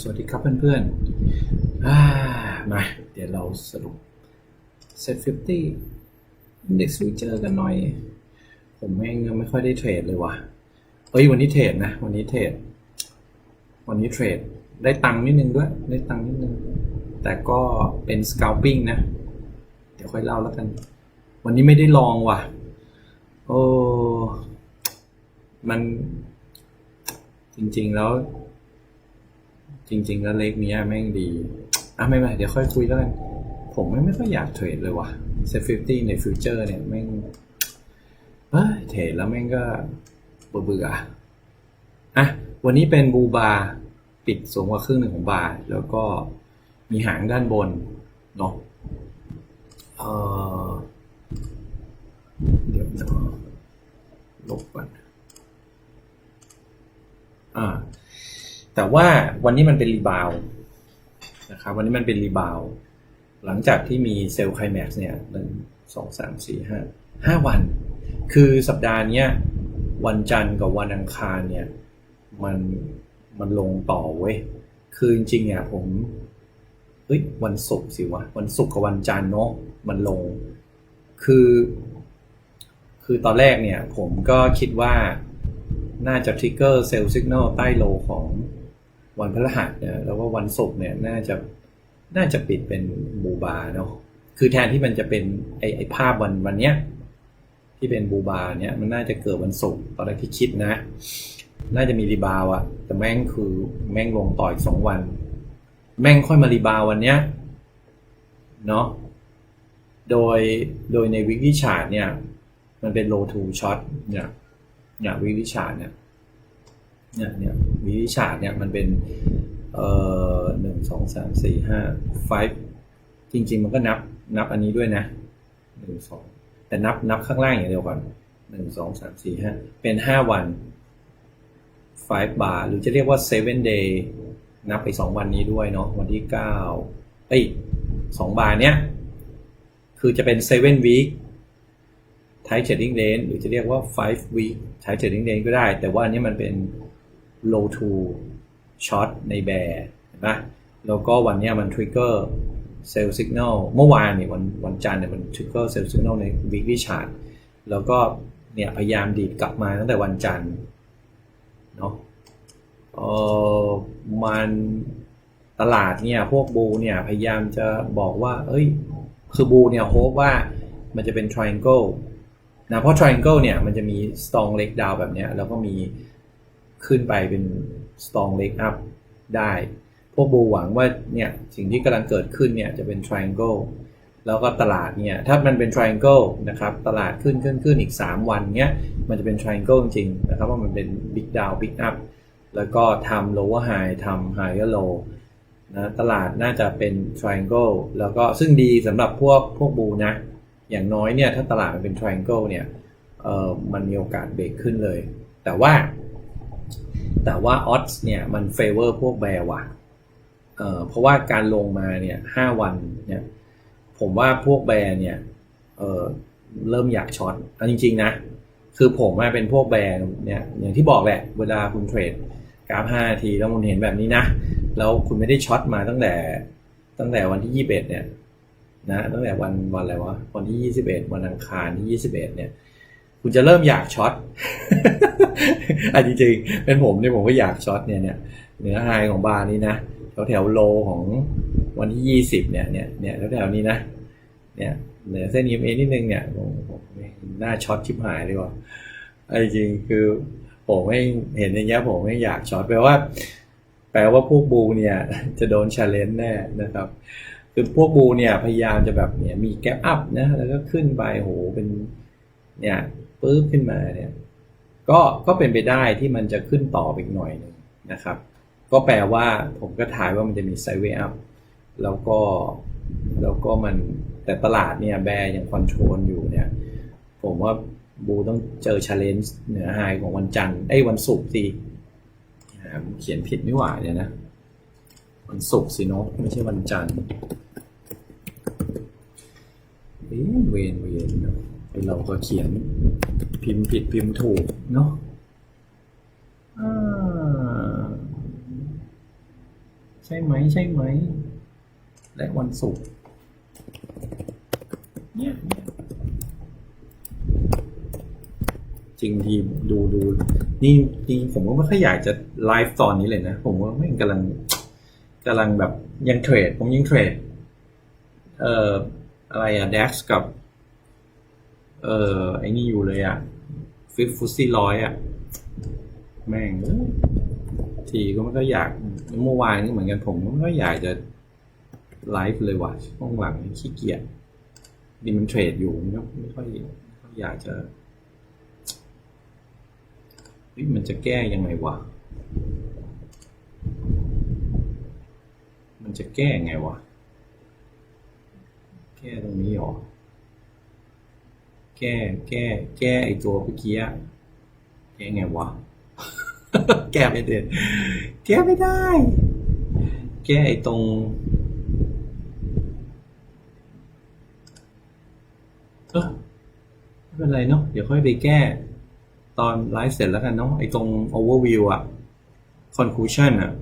สวัสดีครับเพื่อนๆมาเดี๋ยวเราสรุป Set 50 Index Future กันหน่อย ผมแม่งยังไม่ค่อยได้เทรดเลยว่ะเอ้ยวันนี้เทรดนะ วันนี้เทรด วันนี้เทรด ได้ตังค์นิดนึงด้วย ได้ตังค์นิดนึง แต่ก็เป็น scalping นะ เดี๋ยวค่อยเล่าแล้วกัน วันนี้ไม่ได้ลองว่ะ โอ้ มันจริงๆแล้ว จริง ๆ แล้วเลขเนี้ยแม่งดี อะไม่ไม่เดี๋ยวค่อยคุยแล้วกัน ผมไม่ไม่ค่อยอยากเทรดเลยว่ะเซฟฟิฟตี้ในฟิวเจอร์เนี่ยแม่งเฮ้ยเทรดแล้วแม่งก็เบื่อเบื่ออะวันนี้เป็นบูบาปิดสูงกว่าครึ่งหนึ่งของบาร์แล้วก็มีหางด้านบนเนาะเออเดี๋ยวนะลบก่อนอ่า แต่ว่าวันนี้มันเป็นรีบาวนะครับวันนี้มันเป็นรีบาวหลังจากที่มีเซลล์ไคลแม็กซ์เนี่ยหนึ่งสองสามสี่ห้าห้าวัน คือสัปดาห์เนี้ยวันจันทร์กับวันอังคารเนี่ยมันมันลงต่อเว้ยคือจริงๆเนี่ยผมเฮ้ยวันศุกร์สิวะวันศุกร์กับวันจันทร์เนาะมันลง คือ คือตอนแรกเนี่ยผมก็คิดว่าน่าจะทริกเกอร์เซลล์สัญญาณใต้โลของ วันพฤหัสเนี่ยแล้วก็วันศุกร์เนี่ยน่าจะน่าจะปิดเป็นบูบาเนาะคือแทนที่มันจะเป็นไอไอภาพวันวันเนี้ยที่เป็นบูบาเนี่ยมันน่าจะเกิดวันศุกร์ตอนแรกที่คิดนะ น่าจะมีรีบาวอะแต่แม่งคือแม่งลงต่ออีกสองวัน แม่งค่อยมารีบาววันเนี้ยเนาะโดยโดยในวิกิชาร์เนี่ย มันเป็น low to short เนี่ยเนี่ยวิวิชาร์เนี่ย เนี่ยเนี่ยวิวิชาเนี่ยมันเป็นเอ่อหนึ่งสองสามสี่ห้า five จริง ๆ มันก็นับนับอันนี้ด้วยนะหนึ่งสองแต่นับนับข้างล่างอย่างเดียวก่อนหนึ่งสองสามสี่ห้าเป็นห้าวัน five bar หรือจะเรียกว่า seven day นับไปสองวันนี้ด้วยเนาะวันที่เก้าเอ้ยสองบาร์เนี้ยคือจะเป็น seven week ไท trading range หรือจะเรียกว่า5 week ไท trading range ก็ได้ แต่ว่าอันนี้มันเป็น low to short ในแบร์นะแล้วก็วันนี้มัน trigger sell signal เมื่อวานเนี่ยวันวันจันทร์เนี่ยมัน trigger sell signal ใน weekly chart แล้วก็เนี่ยพยายามดีดกลับมาตั้งแต่วันจันทร์เนาะเออมันตลาดเนี่ยพวกบูเนี่ยพยายามจะบอกว่า เอ้ย คือบูเนี่ยโฮปว่ามันจะเป็น triangle นะเพราะ triangle เนี่ยมันจะมี strong leg down แบบเนี้ยแล้วก็มี ขึ้นไปเป็น strong leg up ได้ พวกบูหวังว่าเนี่ยสิ่งที่กำลังเกิดขึ้นเนี่ยจะเป็น triangle แล้วก็ตลาดเนี่ยถ้ามันเป็น triangle นะครับตลาดขึ้นขึ้นขึ้นอีก 3 วันเนี้ยมันจะเป็น triangle จริงๆนะครับว่ามันเป็น big down big up แล้วก็ทำ lower high ทำ higher low นะตลาดน่าจะเป็น triangle แล้วก็ซึ่งดีสำหรับพวกพวกบูนะ อย่างน้อยเนี่ยถ้าตลาดมันเป็น triangle เนี่ยเออมันมีโอกาสเบรกขึ้นเลย แต่ว่า แต่ว่า odds เนี่ยมัน favor พวกแบร์ว่ะเอ่อเพราะว่าการลงมาเนี่ยห้าวันเนี่ยผมว่าพวกแบร์เนี่ยเอ่อเริ่มอยากช็อตเอาจริง ๆ นะ คือผมมาเป็นพวกแบร์เนี่ยอย่างที่บอกแหละ เวลาคุณเทรดกราฟ5นาทีแล้วคุณเห็นแบบนี้นะ แล้วคุณไม่ได้ช็อตมาตั้งแต่ตั้งแต่วันที่ 21 เนี่ยนะตั้งแต่วันวันอะไรวะวันที่ 21 วันอังคารที่ 21 เนี่ย คุณจะเริ่มอยากช็อตอันจริงๆเป็นผมเนี่ยผมก็อยากช็อตเนี่ยเนี่ยเนื้อไฮของบาร์นี้นะแถวแถวโลของวันที่20เนี่ยเนี่ยเนี่ยแถวแถวนี้นะ เนี่ยเหนือเส้น EMA นิดนึงเนี่ยผมผมหน้าช็อตชิบหายเลยว่ะอันจริงคือผมไม่เห็นอย่างเงี้ยผมไม่อยากช็อตแปลว่า แปลว่าพวกบูเนี่ย จะโดนชาเลนจ์แน่นะครับคือพวกบูเนี่ยพยายามจะแบบเนี่ยมีแกปอัพนะแล้วก็ขึ้นไปโหเป็นเนี่ย ปื๊บขึ้นมาเนี่ยก็ก็เป็นไปได้ที่มันจะขึ้นต่ออีกหน่อยหนึงนะครับ ก็แปลว่าผมก็ทายว่ามันจะมีไซเวอัพแล้วก็แล้วก็มันแต่ตลาดเนี่ยแบร์ยังคอนโทรลอยู่เนี่ย ผมว่าบูต้องเจอชาเลนจ์เหนือไฮของวันจันทร์ไอ้วันศุกร์สิอ่าเขียนผิดไม่หว่าเนี่ยนะ วันศุกร์สิเนาะไม่ใช่วันจันทร์เอ๊ะเวนเวนเนาะ เราก็เขียนพิมพ์ผิดพิมพ์ถูกเนาะอ่าช่ไหมใช่ไหม และวันศุกร์เนี่ยเนี่ยจริงทีดูดูนี่จริงผมก็ไม่ค่อยอยากจะไลฟ์ตอนนี้เลยนะ ผมว่าไม่งกำลังกำลังแบบยังเทรด ผมยังเทรด เอ่ออะไรอะ DAX กับ เออไอ้นี่อยู่เลยอะฟิฟฟุตซี่ร้อยอะแม่งทีก็ไม่ค่อยอยากเมื่อวานนี่เหมือนกันผมก็ไม่ค่อยอยากจะไลฟ์เลยว่ะช่วงหลังขี้เกียจดิมันเทรดอยู่มันก็ไม่ค่อยไม่ค่อยอยากจะมันจะแก้ยังไงวะ มันจะแก้ยังไงวะ แก้ตรงนี้หรอ แก้ แก้ แก้ไอตัวเมื่อกี้อะแก้ไงวะ แก้ไม่ได้แก้ไม่ได้ แก้ไอตรง เออไม่เป็นไรเนาะเดี๋ยวค่อยไปแก้ ตอนไลฟ์เสร็จแล้วกันเนาะไอตรง overview อะ conclusion อะ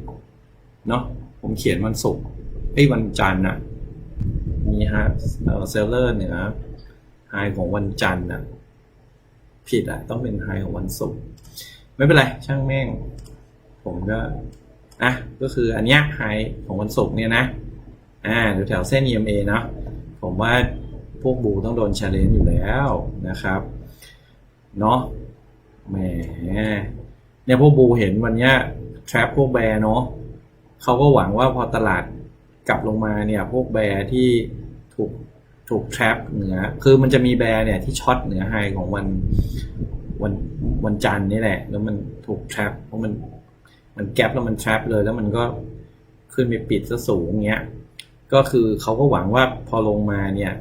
เนาะผมเขียนวันศุกร์ไอ้วันจันทร์อะมีฮะเซลเลอร์เหนือ ไฮของวันจันทร์น่ะผิดอะ ต้องเป็นไฮของวันศุกร์ไม่เป็นไร ช่างแม่ง ผมก็อะก็คืออันเนี้ยไฮของวันศุกร์เนี่ยนะ อ่าแถวเส้น EMA เนาะผมว่าพวกบูต้องโดน challenge อยู่แล้วนะครับเนาะแหมเนี่ยพวกบูเห็นวันเนี้ย trap พวกแบร์เนาะเขาก็หวังว่าพอตลาดกลับลงมาเนี่ย พวกแบร์ที่ถูก ถูก trap เหนือ คือมันจะมีแบร์เนี่ยที่ช็อตเหนือไฮของวันวันวันจันทร์นี่แหละ แล้วมันถูก trap เพราะมันมันแกปแล้วมัน trap เลย แล้วมันก็ขึ้นไปปิดซะสูงเงี้ย ก็คือเขาก็หวังว่าพอลงมาเนี่ย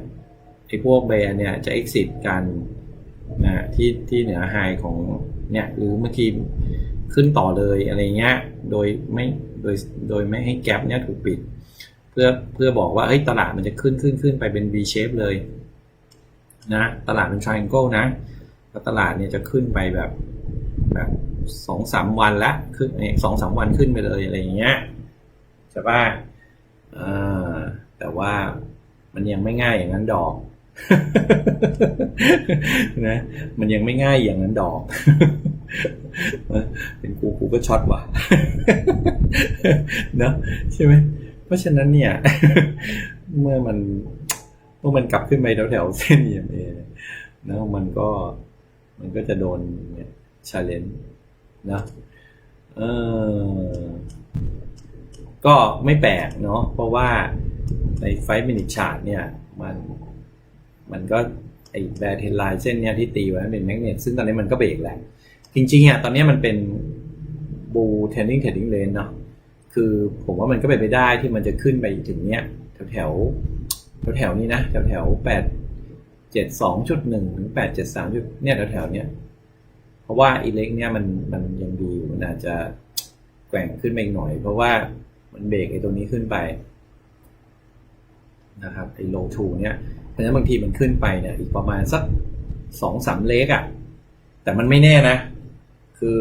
ไอ้พวกแบร์เนี่ยจะ exit กันนะที่ที่เหนือไฮของเนี่ยหรือบางทีขึ้นต่อเลยอะไรเงี้ย โดยไม่โดยโดยไม่ให้แกปเนี่ยถูกปิด พื่อเพื่อบอกว่าเฮ้ยตลาดมันจะขึ้นขึ้นขึ้นไปเป็น V shape เลยนะตลาดเป็น triangle นะแล้วตลาดเนี่ยจะขึ้นไปแบบแบบสองสามวันละขึ้นสองสามวันขึ้นไปเลยอะไรอย่างเงี้ยใช่ป่ะอ่าแต่ว่ามันยังไม่ง่ายอย่างนั้นดอกนะมันยังไม่ง่ายอย่างนั้นดอก เป็นกูกูก็ช็อตว่ะเนอะใช่ไหม เพราะฉะนั้นเนี่ย เมื่อมันเมื่อมันกลับขึ้นไปแถวๆเส้น EMA นะมันก็มันก็จะโดนเนี่ยชาเลนจ์นะเออก็ไม่แปลกเนาะเพราะว่าในไฟมินิชาร์ตเนี่ย มันมันก็ไอแบรเทนไลน์เส้นเนี้ยที่ตีไว้เป็นแมกเนตซึ่งตอนนี้มันก็เบรกแหละจริงๆอะตอนนี้มันเป็นบูเทนนิ่งเทรดดิ้งเลนเนาะ คือผมว่ามันก็เป็นไปได้ที่มันจะขึ้นไปถึงเนี้ยแถวแถวแถวแถวๆนี้นะแถวแถวแปดเจ็ดสองจุดหนึ่งถึงแปดเจ็ดสามจุดเนี่ยแถวแถวเนี้ยเพราะว่าอีเล็กเนี่ยมันมันยังดีอยู่มันอาจจะแกว่งขึ้นไปอีกหน่อย เพราะว่ามันเบรกไอ้ตรงนี้ขึ้นไปนะครับไอ้โลทูเนี่ยเพราะฉะนั้นบางทีมันขึ้นไปเนี่ยอีกประมาณสักสองสามเลกอะ่ะแต่มันไม่แน่นะ คือ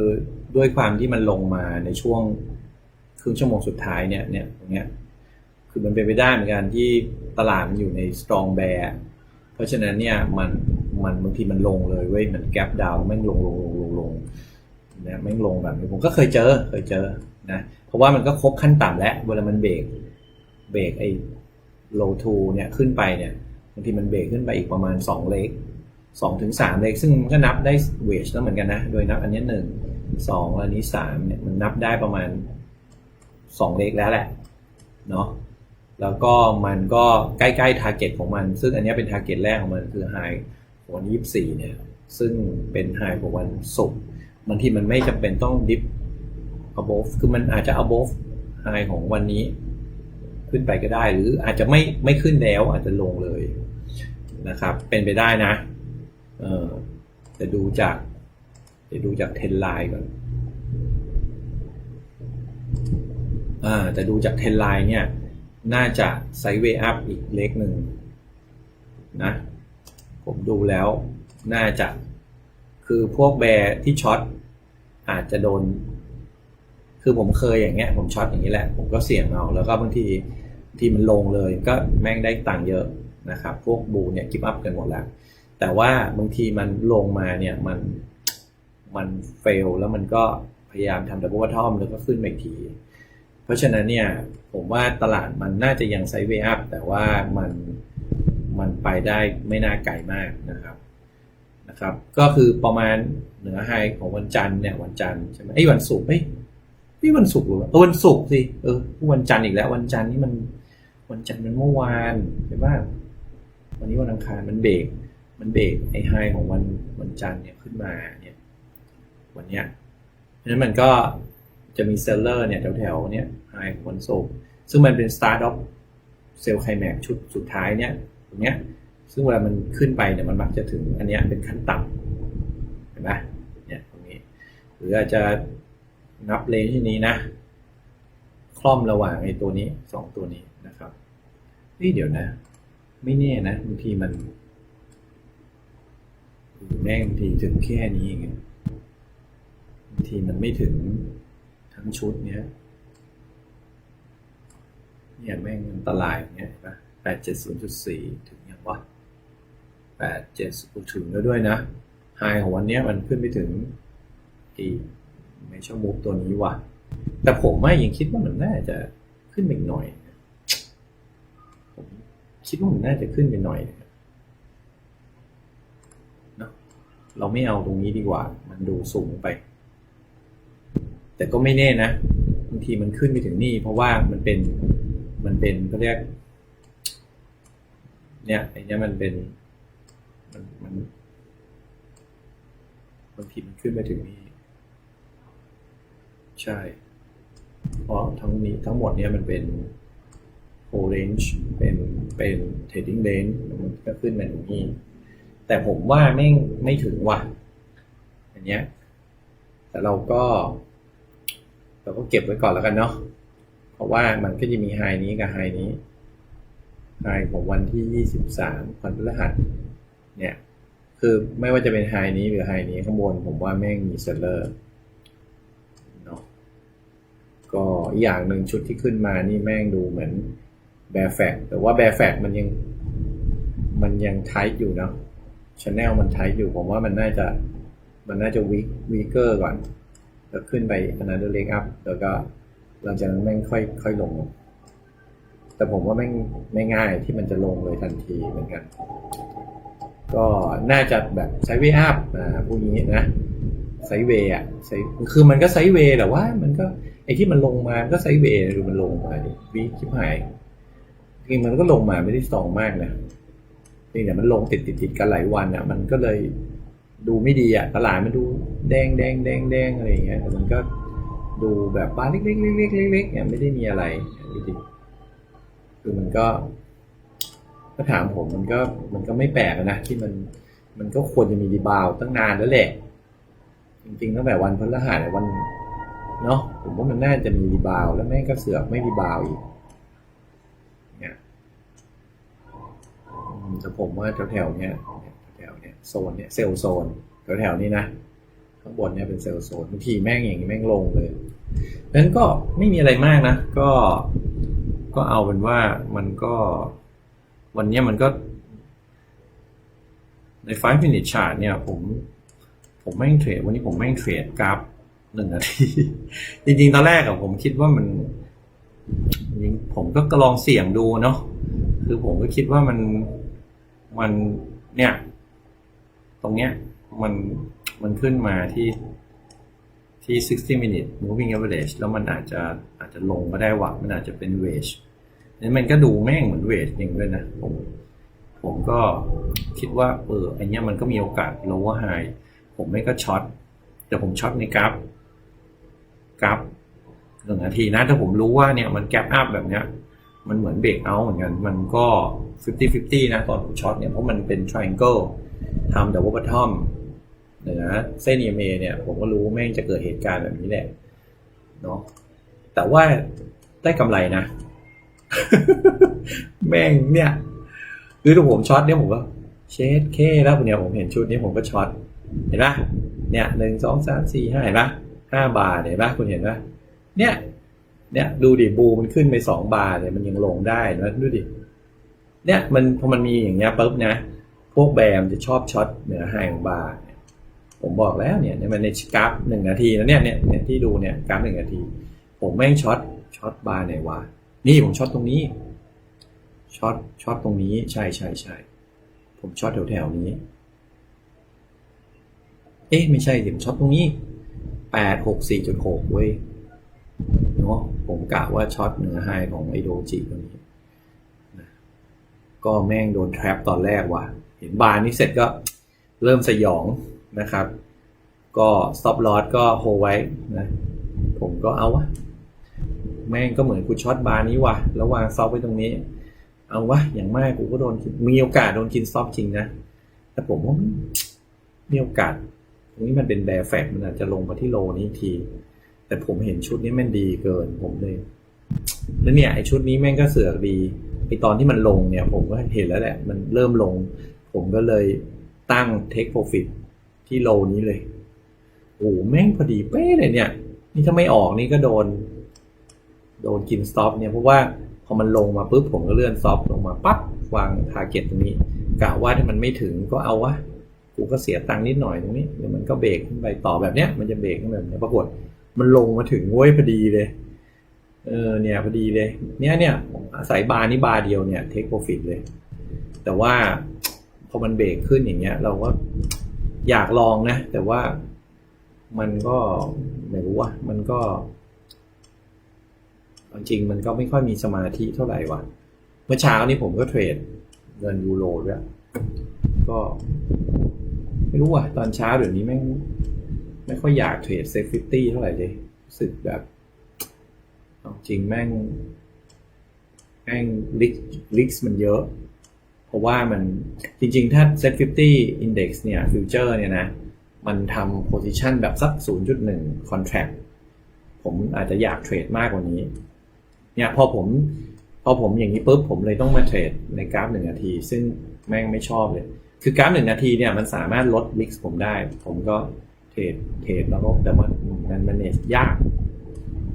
ด้วยความที่มันลงมาในช่วง รึ่งชั่วโมงสุดท้ายเนี่ยเนี่ยตรงเนี้ยคือมันเป็นไปได้เหมือนกันที่ตลาดมันอยู่ใน strong bear เพราะฉะนั้นเนี่ยมันมันบางทีมันลงเลยเว้ยมันแก p ดาวแม่งลงลงลงลงลงนะแม่งลงแบบนี้ผมก็เคยเจอเคยเจอนะเพราะว่ามันก็ครบขั้นต่ำแล้วเวลามันเบรกเบรกไอ้ low to เนี่ยขึ้นไปเนี่ยบางทีมันเบรกขึ้นไปอีกประมาณ 2 เลกสองถึงสามเลกซึ่งมันก็นับได้เวชแล้วเหมือนกันนะ โดยนับอันนี้หนึ่งสองอันนี้สามเนี่ยมันนับได้ประมาณ สองเลขแล้วแหละเนาะแล้วก็มันก็ใกล้ๆทาร์เก็ตของมัน ซึ่งอันนี้เป็นทาร์เก็ตแรกของมันคือไฮของวันยี่สี่เนี่ย ซึ่งเป็นไฮของวันศุกร์บางทีมันไม่จำเป็นต้องดิฟ above คือมันอาจจะ above ไฮของวันนี้ ขึ้นไปก็ได้ หรืออาจจะไม่ไม่ขึ้นแล้วอาจจะลงเลยนะครับ เป็นไปได้นะ เออแต่ดูจากเดี๋ยวดูจากเทนไลน์ก่อน อ่า แต่ดูจากเทนไลน์เนี่ย น่าจะไซด์เวย์อัพอีกเล็กหนึ่งนะ ผมดูแล้ว น่าจะคือพวกแบร์ที่ช็อตอาจจะโดน คือผมเคยอย่างเงี้ย ผมช็อตอย่างนี้แหละ ผมก็เสี่ยงเอา แล้วก็บางทีที่มันลงเลยก็แม่งได้ตังค์เยอะนะครับ พวกบูเนี่ยกิฟอัพกันหมดแล้ว แต่ว่าบางทีมันลงมาเนี่ยมันมันเฟลแล้วมันก็พยายามทำดับเบิลทอมแล้วก็ขึ้นมาอีกที เพราะฉะนั้นเนี่ยผมว่าตลาดมันน่าจะยังไซด์เวย์อัพแต่ว่ามันมันไปได้ไม่น่าไกลมากนะครับนะครับ ก็คือประมาณเหนือไฮของวันจันทร์เนี่ยวันจันทร์ใช่ไหมไอ้วันศุกร์เอ้ยนี่วันศุกร์หรือวะเออวันศุกร์สิเออวันจันทร์อีกแล้ว วันจันทร์นี่มันวันจันทร์มันเมื่อวานใช่ป่ะวันนี้วันอังคารมันเบรกมันเบรกไอ้ไฮของวันวันจันทร์เนี่ยขึ้นมาเนี่ยวันเนี้ยเพราะฉะนั้นมันก็ จะมีเซลเลอร์เนี่ยแถวๆเนี่ยไฮขนศุกร์ซึ่งมันเป็น start of เซลล์ไคลแม็กชุดสุดท้ายเนี่ยตรงเนี้ยซึ่งเวลามันขึ้นไปเนี่ยมันมักจะถึงอันเนี้ยเป็นขั้นต่ำเห็นไหมเนี่ยตรงนี้ หรืออาจจะนับเลนที่นี้นะ คล่อมระหว่างไอ้ตัวนี้สองตัวนี้นะครับนี่เดี๋ยวนะ ไม่แน่นะบางทีมันแม่งบางทีถึงแค่นี้เองบางทีมันไม่ถึง ทั้งชุดเนี้ยเนี่ยแม่งอันตรายอย่างเงี้ยนะแปดเจ็ดศูนย์จุดสี่ถึงยังวะแปดเจ็ดถึงแล้วด้วยนะไฮของวันเนี้ยมันขึ้นไปถึงอีไม่ชั่วโมงตัวนี้ว่ะ แต่ผมไม่ยังคิดว่ามันน่าจะขึ้นไปหน่อย ผมคิดว่ามันน่าจะขึ้นไปหน่อยเนอะเราไม่เอาตรงนี้ดีกว่า มันดูสูงไป แต่ก็ไม่แน่นะบางทีมันขึ้นไปถึงนี่ เพราะว่ามันเป็นมันเป็นเขาเรียก เนี่ยไอเนี้ยมันเป็นมันมันบางทีมันขึ้นไปถึงนี่ใช่เพราะทั้งนี้ทั้งหมดเนี่ยมันเป็น whole range เป็นเป็น trading range มันก็ขึ้นมาถึงนี่แต่ผมว่าไม่ไม่ถึงว่ะอันเนี้ยแต่เราก็ เราก็เก็บไว้ก่อนแล้วกันเนาะเพราะว่ามันก็จะมีไฮนี้กับไฮนี้ไฮของวันที่ 23วันพฤหัสเนี่ยคือไม่ว่าจะเป็นไฮนี้หรือไฮนี้ข้างบนผมว่าแม่งมีเซลเลอร์เนาะก็อีกอย่างหนึ่งชุดที่ขึ้นมานี่แม่งดูเหมือนแบร์แฟกแต่ว่าแบร์แฟกมันยังมันยังไทป์อยู่เนาะชแนลมันไทป์อยู่ผมว่ามันน่าจะมันน่าจะวิกวีเกอร์ก่อน แล้วขึ้นไป another leg up แล้วก็หลังจากนั้นแม่งค่อยค่อยลง แต่ผมว่าแม่งไม่ง่ายที่มันจะลงเลยทันทีเหมือนกัน ก็น่าจะแบบไซเวอัพอ่าพวกนี้นะไซเวอะไซคือมันก็ไซเวแต่ว่า มันก็ไอที่มันลงมามันก็ไซเวดูมันลงมาดิวิคิดหายจริงมันก็ลงมาไม่ได้สองมากนะนี่แต่มันลงติดติดติดกันหลายวันอะ มันก็เลย ดูไม่ดีอะตลาดมันดูแดงแดงแดงแดงอะไรอย่างเงี้ยแต่มันก็ดูแบบบ้านเล็กๆเล็กๆเล็กๆเนี่ยไม่ได้มีอะไรดูดิคือมันก็ถ้าถามผมมันก็มันก็ไม่แปลกนะที่มันมันก็ควรจะมีรีบาวตั้งนานแล้วแหละ จริงๆตั้งแต่วันพฤหัสวันเนาะผมว่ามันน่าจะมีรีบาวแล้วแม่งก็เสือกไม่รีบาวอีกเนี่ยแต่ผมว่าแถวๆเนี้ยแถวๆเนี้ย โซนเนี้ยเซลล์โซนแถวๆนี้นะข้างบนเนี่ยเป็นเซลล์โซนบางทีแม่งอย่างนี้แม่งลงเลยนั้นก็ไม่มีอะไรมากนะ ก็ก็เอาเป็นว่ามันก็วันนี้มันก็ใน 5 minute chart เนี่ยผมผมแม่งเทรดวันนี้ผมแม่งเทรดกราฟหนึ่งนาที จริงๆ ตอนแรกอะผมคิดว่ามันจริงผมก็ลองเสี่ยงดูเนาะคือผมก็คิดว่ามันมันเนี่ย รงเนี้ยมันมันขึ้นมาที่ที่ 60 minute moving average แล้วมันอาจจะอาจจะลงก็ได้หว่ะมันอาจจะเป็น wedge นี่มันก็ดูแม่งเหมือนเวทอย่งด้วยนะ ผมผมก็คิดว่าเอออันเนี้ยมันก็มีโอกาส lower high ผมไม่ก็ช็อตแต่ผมช็อตในกราฟกราฟหนึ่งนาทีนะ ถ้าผมรู้ว่าเนี่ยมันแกปอัพแบบเนี้ย มันเหมือนเบรกเอาเหมือนกัน มันก็ 50-50 นะตอนผมช็อตเนี่ย เพราะมันเป็น triangle ทำ double bottom เหนือเส้น EMA เนี่ย ผมก็รู้แม่งจะเกิดเหตุการณ์แบบนี้แหละเนาะแต่ว่าได้กำไรนะ แม่งเนี่ยคือถ้าผมช็อตเนี่ยผมก็เชดเคแล้วเนี่ยผมเห็นชุดนี้ผมก็ช็อตเห็นปะเนี่ยหนึ่งสองสามสี่ห้าเห็นปะห้าบาทเห็นปะคุณเห็นปะเนี่ย เนี่ยดูดิบูมันขึ้นไปสองบาทเนี่ยมันยังลงได้นะดูดิเนี่ยมันพอมันมีอย่างเงี้ยปุ๊บนะ พวกแบรนด์จะชอบช็อตเหนือไฮของบาร์ผมบอกแล้วเนี่ยเนี่ยมันในกราฟหนึ่งนาทีนะเนี่ยเนี่ยเนี่ยที่ดูเนี่ยกราฟหนึ่งนาที ผมแม่งช็อตช็อตบาร์ไหนวะนี่ผมช็อตตรงนี้ช็อตช็อตตรงนี้ใช่ใช่ใช่ผมช็อตแถวแถวนี้ เอ๊ะไม่ใช่ผมช็อตตรงนี้แปดหกสี่จุดหกเว้ยเนาะผมกะว่าช็อตเหนือไฮของไอโดจิตรงนี้ ก็แม่งโดนแทรปตอนแรกว่ะ เห็นบาร์นี้เสร็จก็เริ่มสยองนะครับ ก็ stop loss ก็โฮไว้นะผมก็เอาวะแม่งก็เหมือนกูช็อตบาร์นี้ว่ะแล้ววางซอฟไว้ตรงนี้ เอาวะอย่างมากกูก็โดนมีโอกาสโดนกินซอฟจริงนะแต่ผมว่ามีโอกาสตรงนี้มันเป็นแบร์แฟกมันอาจจะลงมาที่โลนี้ที แต่ผมเห็นชุดนี้แม่งดีเกินผมเลยแล้วเนี่ยไอชุดนี้แม่งก็เสือกดีไอตอนที่มันลงเนี่ย ผมก็เห็นแล้วแหละ มันเริ่มลง ผมก็เลยตั้ง take profit ที่โลนี้เลย โอ้โหแม่งพอดีเป๊ะเลยเนี่ย นี่ถ้าไม่ออกนี่ก็โดน โดนกินสต็อปเนี่ย เพราะว่าพอมันลงมาปุ๊บผมก็เลื่อนซอฟลงมาปั๊บวางทาร์เก็ตตรงนี้กะว่าถ้ามันไม่ถึงก็เอาวะกูก็เสียตังค์นิดหน่อยตรงนี้เดี๋ยวมันก็เบรกขึ้นไปต่อแบบเนี้ย มันจะเบรกขึ้นแบบเนี้ยปรากฏมันลงมาถึงเว้ยพอดีเลย เออเนี่ยพอดีเลย เนี่ยเนี่ยอาศัยบาร์นี้บาร์เดียวเนี่ยเทคโปรฟิตเลย แต่ว่า อมันเบรกขึ้นอย่างเงี้ย เราก็อยากลองนะ แต่ว่ามันก็ไม่รู้ว่ามันก็จริงมันก็ไม่ค่อยมีสมาธิเท่าไหร่ว่ะเมื่อเช้านี้ผมก็เทรดเงินยูโรด้วยก็ ไม่รู้ว่ะตอนเช้าเดี๋ยวนี้แม่ไม่ค่อยอยากเทรดเซฟฟิตี้เท่าไหร่เลยรู้สึกแบบจริงแม่งแม่งลิกลิกมันเยอะ เพราะว่ามันจริงๆ ถ้า Set 50 Index เนี่ยฟิวเจอร์เนี่ยนะ มันทำ position แบบสัก 0.1 contract ผมอาจจะอยากเทรดมากกว่านี้ เนี่ยพอผมพอผมอย่างนี้ปุ๊บผมเลยต้องมาเทรดในกราฟหนึ่งนาที ซึ่งแม่งไม่ชอบเลย คือกราฟหนึ่งนาทีเนี่ยมันสามารถลดลิกผมได้ ผมก็เทรดเทรดแล้วก็แต่ว่ามันมันเนจยาก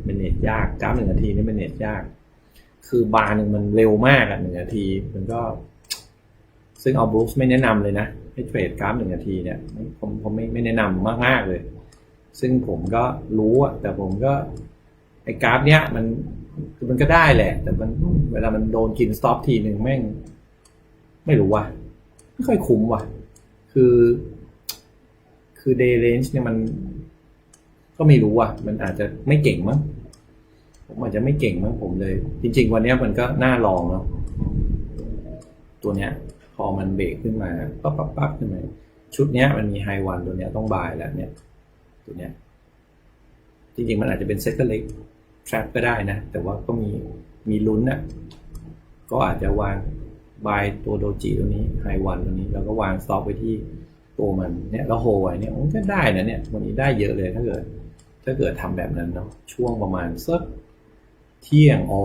เมเนจยากกราฟหนึ่งนาทีนี่เมเนจยาก คือบาร์หนึ่งมันเร็วมากอะหนึ่งนาที มันก็ ซึ่งเอาบรูซไม่แนะนำเลยนะ ให้เทรดกราฟหนึ่งนาทีเนี่ยผมผมไม่ไม่แนะนำมากมากๆเลย ซึ่งผมก็รู้อะแต่ผมก็ไอ้กราฟเนี้ยมันคือมันก็ได้แหละ แต่มันเวลามันโดนกินสต็อปทีหนึ่งแม่ง ไม่รู้ว่ะไม่ค่อยคุ้มว่ะ คือ คือ day range เนี่ยมัน ก็ไม่รู้อะ มันอาจจะไม่เก่งมั้งผมอาจจะไม่เก่งมั้งผมเลย จริง ๆ วันเนี้ยมันก็น่าลองเนาะตัวเนี้ย พอมันเบรกขึ้นมาปั๊บปั๊บปั๊บขึ้นมาชุดเนี้ยมันมีไฮวันตัวเนี้ยต้องบายแล้วเนี่ยตัวเนี้ยจริงๆมันอาจจะเป็นเซ็ตเล็กทรัพก็ได้นะ แต่ว่าก็มีมีลุ้นอะก็อาจจะวางบายตัวโดจิตัวนี้ไฮวันตัวนี้ แล้วก็วางซอฟไว้ที่ตัวมันเนี่ยแล้วโฮไว้เนี่ยมันก็ได้นะเนี่ยวันนี้ได้เยอะเลยถ้าเกิด ถ้าเกิดทำแบบนั้นเนาะช่วงประมาณสักเที่ยง อ๋อ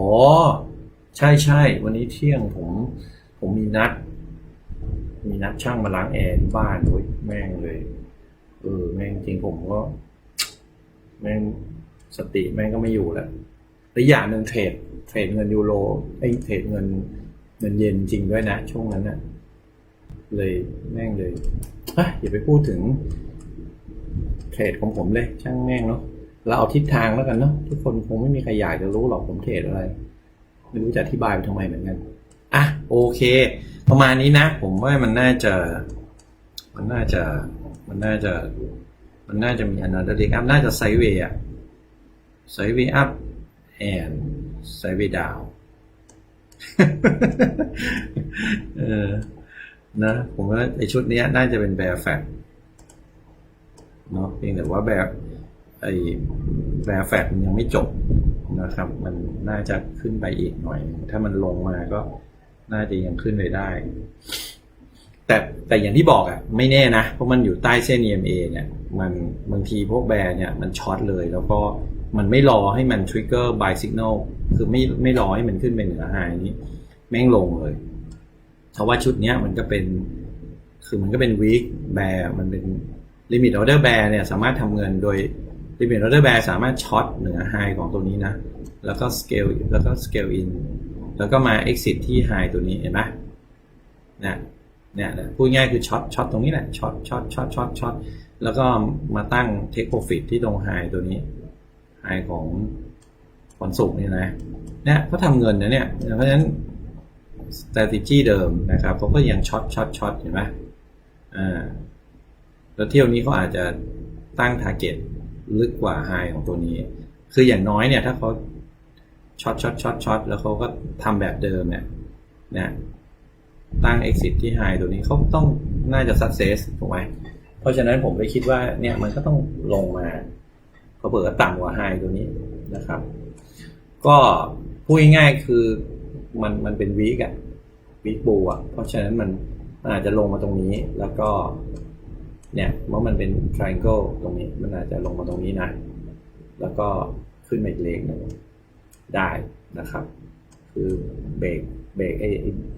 ใช่ใช่วันนี้เที่ยงผมผมมีนัด มีนัดช่างมาล้างแอร์บ้านโอ้ยแม่งเลย เออ แม่งจริงผมก็ แม่งสติแม่งก็ไม่อยู่แล้วและอย่างหนึ่งเทรดเทรดเงินยูโรไอ้เทรดเงินเงินเย็นจริงด้วยนะ ช่วงนั้นนะเลยแม่งเลยอะอย่าไปพูดถึงเทรดของผมเลย ช่างแม่งเนาะเราเอาทิศทางแล้วกันเนาะทุกคนคงไม่มีใครอยากจะรู้หรอกผมเทรดอะไร ไม่รู้จะอธิบายไปทำไมเหมือนกัน อะ โอเค ประมาณนี้นะ ผมว่ามันน่าจะ มันน่าจะ มันน่าจะ มันน่าจะมีอนาลิกอัพน่าจะไซเวย์อะไซเวย์อัพแอนไซเวย์ดาวเออนะผมว่าไอชุดนี้น่าจะเป็นแบร์แฟกเนาะเพียงแต่ว่าแบบไอแบร์แฟกมันยังไม่จบนะครับ มันน่าจะขึ้นไปอีกหน่อย ถ้ามันลงมาก็ น่าจะยังขึ้นไปได้ แต่แต่อย่างที่บอกอะ่ะ ไม่แน่นะ เพราะมันอยู่ใต้เส้น EMA เนี่ย มันบางทีพวกแบร์เนี่ย มันช็อตเลย แล้วก็มันไม่รอให้มันทริกเกอร์ buy signal คือไม่ไม่รอให้มันขึ้นไปเหนือไฮนี้ แม่งลงเลยเพราะว่าชุดเนี้ยมันก็เป็น คือมันก็เป็น weak bear มันเป็น limit order bear เนี่ย สามารถทำเงินโดย limit order bear สามารถช็อตเหนือ high ของตัวนี้นะ แล้วก็ scale แล้วก็ scale in แล้วก็มา exit ที่ high ตัวนี้เห็นไหมเนี่ยเนี่ยเนี่ยพูดง่ายคือช็อตช็อตตรงนี้แหละช็อตช็อตช็อตช็อตช็อตแล้วก็มาตั้ง take profit ที่ตรง high ตัวนี้ high ของวันศุกร์นี่นะเนี่ยเขาทำเงินนะเนี่ย เพราะฉะนั้น strategy เดิมนะครับเขาก็ยังช็อตช็อตช็อตเห็นไหมอ่าแล้วเที่ยวนี้เขาอาจจะตั้ง target ลึกกว่า high ของตัวนี้ คืออย่างน้อยเนี่ยถ้าเขา ช็อตช็อตช็อตช็อตแล้วเขาก็ทำแบบเดิมเนี่ยนี่ยตั้ง exit ที่ high ตัวนี้เขาต้องน่าจะ success ถูกไหมเพราะฉะนั้นผมเลยคิดว่าเนี่ยมันก็ต้องลงมาเขาเปิดต่ำกว่า high ตัวนี้นะครับ ก็พูดง่ายๆคือมันมันเป็นวีกอะวีกบูอะเพราะฉะนั้นมันมันอาจจะลงมาตรงนี้แล้วก็เนี่ยเมื่อมันเป็น triangle ตรงนี้มันอาจจะลงมาตรงนี้นะ แล้วก็ขึ้นมาอีกเลขหนึ่ง ได้นะครับ คือเบรกเบรกไอ้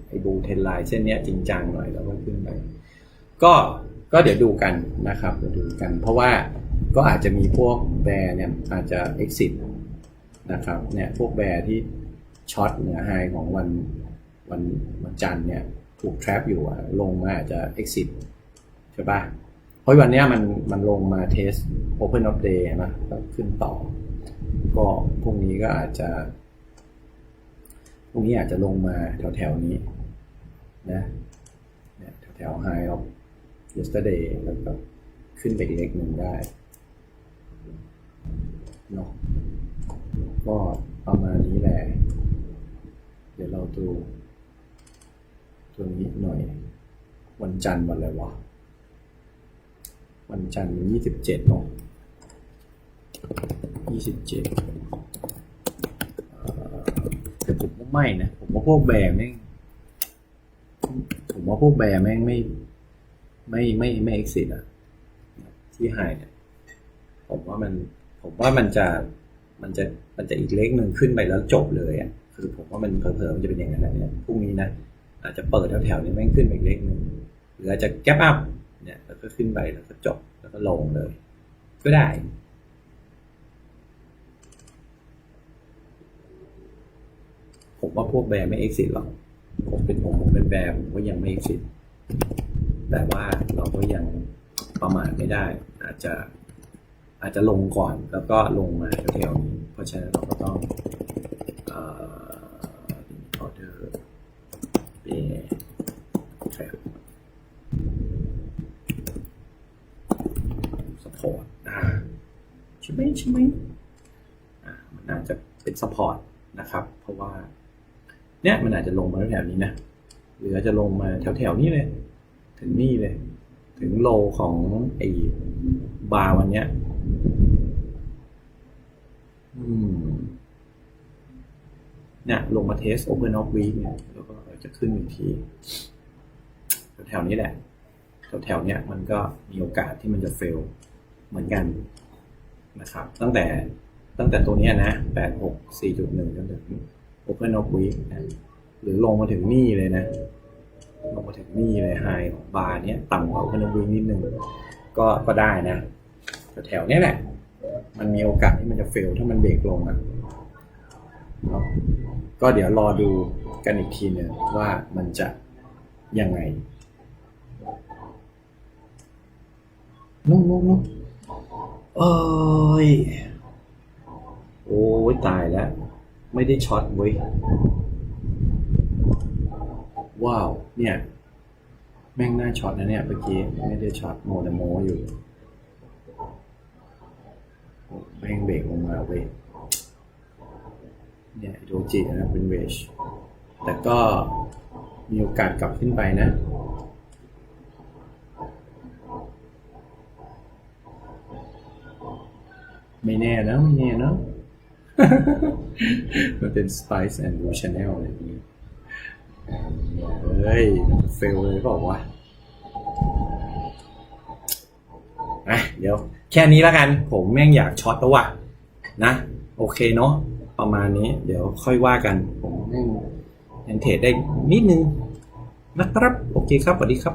ไอ้บูเทนไลน์เส้นเนี้ยจริงจังหน่อยแล้วก็ขึ้นไป ก็ก็เดี๋ยวดูกันนะครับเดี๋ยวดูกัน เพราะว่าก็อาจจะมีพวกแบร์เนี่ยอาจจะ exit นะครับเนี่ยพวกแบร์ที่ช็อตเหนือไฮของวันวันวันจันทร์เนี่ยถูก trap อยู่อะลงมาอาจจะ exit ใช่ปะเพราะวันเนี้ยมันมันลงมาเทส Open of Day นะก็ขึ้นต่อ ก็พรุ่งนี้ก็อาจจะพรุ่งนี้อาจจะลงมาแถวแถวๆนี้นะแถวแถว High of yesterday แล้วก็ขึ้นไปอีกเล็กหนึ่งได้เนาะก็ประมาณนี้แหละ เดี๋ยวเราดูตัวนี้หน่อย วันจันทร์วันอะไรวะ วันจันทร์ยี่สิบเจ็ดเนาะ ยี่สิบเจ็ดแต่ผมว่าไม่นะ ผมว่าพวกแบร์แม่ง ผมว่าพวกแบร์แม่งไม่ ไม่ไม่ไม่เอ็กซิสอะที่ไฮเนี่ยผมว่ามันผมว่ามันจะมันจะมันจะอีกเล็กหนึ่งขึ้นไปแล้วจบเลยอะคือผมว่ามันเผลอๆมันจะเป็นอย่างนั้นนะเนี่ยพรุ่งนี้นะอาจจะเปิดแถวๆนี้แม่งขึ้นไปอีกเล็กหนึ่งหรืออาจจะแกปอัพเนี่ยแล้วก็ขึ้นไปแล้วก็จบแล้วก็ลงเลย ก็ได้ ผมว่าพวกแบร์ไม่ exit หรอก ผมเป็นผมผมเป็นแบร์ผมก็ยังไม่ exit แต่ว่าเราก็ยังประมาทไม่ได้ อาจจะอาจจะลงก่อนแล้วก็ลงมาแถวๆนี้ เพราะฉะนั้นเราก็ต้องออ order เบแสปอร์ตใช่ไหมใช่ไหมอ่ามันอาจจะเป็นสปอร์ตนะครับ เพราะว่า เนี่ยมันอาจจะลงมาแถวๆนี้นะ หรืออาจจะลงมาแถวๆนี้เลย ถึงนี่เลย ถึงโลของไอ้บาร์วันเนี้ย อืมเนี่ยลงมาเทส Open of Week เนี่ยแล้วก็จะขึ้นอีกทีแถวๆนี้แหละแถวๆเนี้ยมันก็มีโอกาสที่มันจะเฟลเหมือนกันนะครับ ตั้งแต่ตั้งแต่ตัวเนี้ยนะแปดหกสี่จุดหนึ่งจนถึง Open of Week นะหรือลงมาถึงนี่เลยนะลงมาถึงนี่เลยไฮของบาร์เนี้ยต่ำกว่า Open of Week นิดนึงก็ก็ได้นะแถวๆเนี้ยแหละ มันมีโอกาสที่มันจะเฟลถ้ามันเบรกลงอะเนาะก็เดี๋ยวรอดูกันอีกทีหนึ่งว่ามันจะยังไงนุ๊กนุ๊กนุ๊กเอ้ย โอ้ยตายแล้ว ไม่ได้ช็อตเว้ย ว้าว เนี่ย แม่งน่าช็อตนะเนี่ยเมื่อกี้ ไม่ได้ช็อตโมเดโมอยู่แม่งเบรกลงมาเว้ย เนี่ยโดจินะเป็นเวช แต่ก็มีโอกาสกลับขึ้นไปนะไม่แน่นะไม่แน่นอะ มันเป็น Spice and Blue Channel อะไรอย่างนี้เฮ้ยเฟลเลยเปล่าวะอะเดี๋ยว แค่นี้แล้วกัน ผมแม่งอยากช็อตแล้วว่ะ นะ โอเคเนาะประมาณนี้ เดี๋ยวค่อยว่ากัน ผมแม่งยังเทรดได้นิดนึงนะครับ โอเคครับสวัสดีครับ